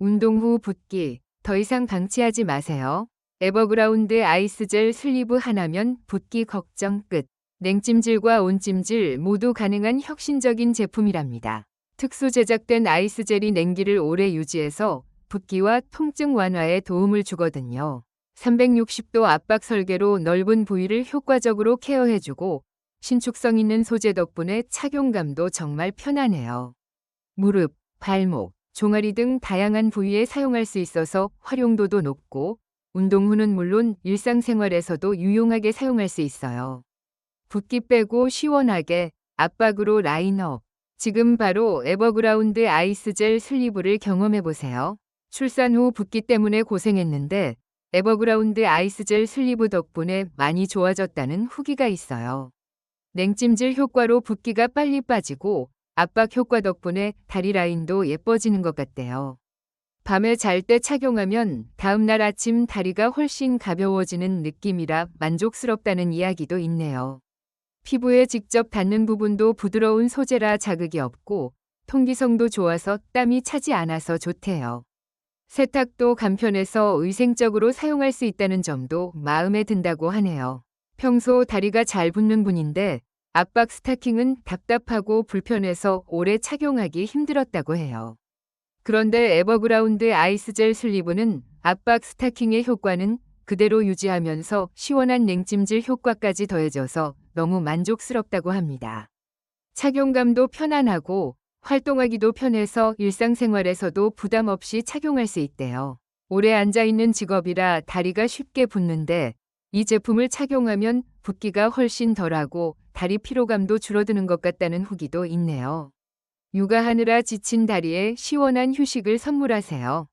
운동 후 붓기 더 이상 방치하지 마세요. 에버그라운드 아이스젤 슬리브 하나면 붓기 걱정 끝. 냉찜질과 온찜질 모두 가능한 혁신적인 제품이랍니다. 특수 제작된 아이스젤이 냉기를 오래 유지해서 붓기와 통증 완화에 도움을 주거든요. 360도 압박 설계로 넓은 부위를 효과적으로 케어해주고 신축성 있는 소재 덕분에 착용감도 정말 편하네요. 무릎, 발목, 종아리 등 다양한 부위에 사용할 수 있어서 활용도도 높고 운동 후는 물론 일상생활에서도 유용하게 사용할 수 있어요. 붓기 빼고 시원하게 압박으로 라인업. 지금 바로 에버그라운드 아이스젤 슬리브를 경험해 보세요. 출산 후 붓기 때문에 고생했는데 에버그라운드 아이스젤 슬리브 덕분에 많이 좋아졌다는 후기가 있어요. 냉찜질 효과로 붓기가 빨리 빠지고 압박 효과 덕분에 다리 라인도 예뻐지는 것 같대요. 밤에 잘 때 착용하면 다음날 아침 다리가 훨씬 가벼워지는 느낌이라 만족스럽다는 이야기도 있네요. 피부에 직접 닿는 부분도 부드러운 소재라 자극이 없고 통기성도 좋아서 땀이 차지 않아서 좋대요. 세탁도 간편해서 위생적으로 사용할 수 있다는 점도 마음에 든다고 하네요. 평소 다리가 잘 붙는 분인데 압박 스타킹은 답답하고 불편해서 오래 착용하기 힘들었다고 해요. 그런데 에버그라운드 아이스젤 슬리브는 압박 스타킹의 효과는 그대로 유지하면서 시원한 냉찜질 효과까지 더해져서 너무 만족스럽다고 합니다. 착용감도 편안하고 활동하기도 편해서 일상생활에서도 부담 없이 착용할 수 있대요. 오래 앉아있는 직업이라 다리가 쉽게 붓는데 이 제품을 착용하면 붓기가 훨씬 덜하고 다리 피로감도 줄어드는 것 같다는 후기도 있네요. 육아하느라 지친 다리에 시원한 휴식을 선물하세요.